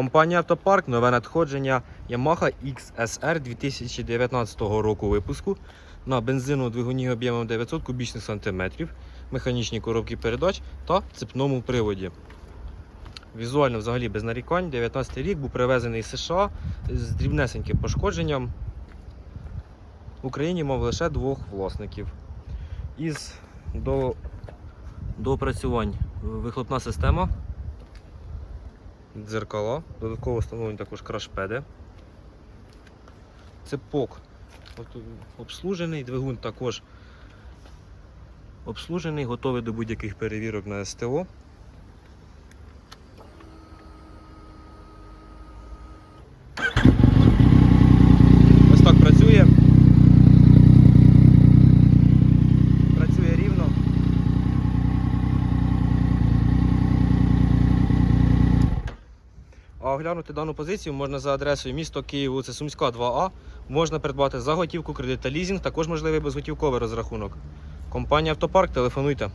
Компанія Автопарк нове надходження Yamaha XSR 2019 року випуску на бензину двигуні об'ємом 900 кубічних сантиметрів, механічні коробки передач та цепному приводі. Візуально взагалі без нарікань. 19 рік був привезений з США з дрібнесеньким пошкодженням. В Україні мав лише двох власників. Із до, доопрацювань вихлопна система дзеркала, додатково встановлені також крашпеди. Цепок обслужений, двигун також обслужений, готовий до будь-яких перевірок на СТО. А оглянути дану позицію можна за адресою місто Київ, вулиця Сумська, 2А. Можна придбати за готівку, кредит та лізинг, також можливий безготівковий розрахунок. Компанія Автопарк, телефонуйте.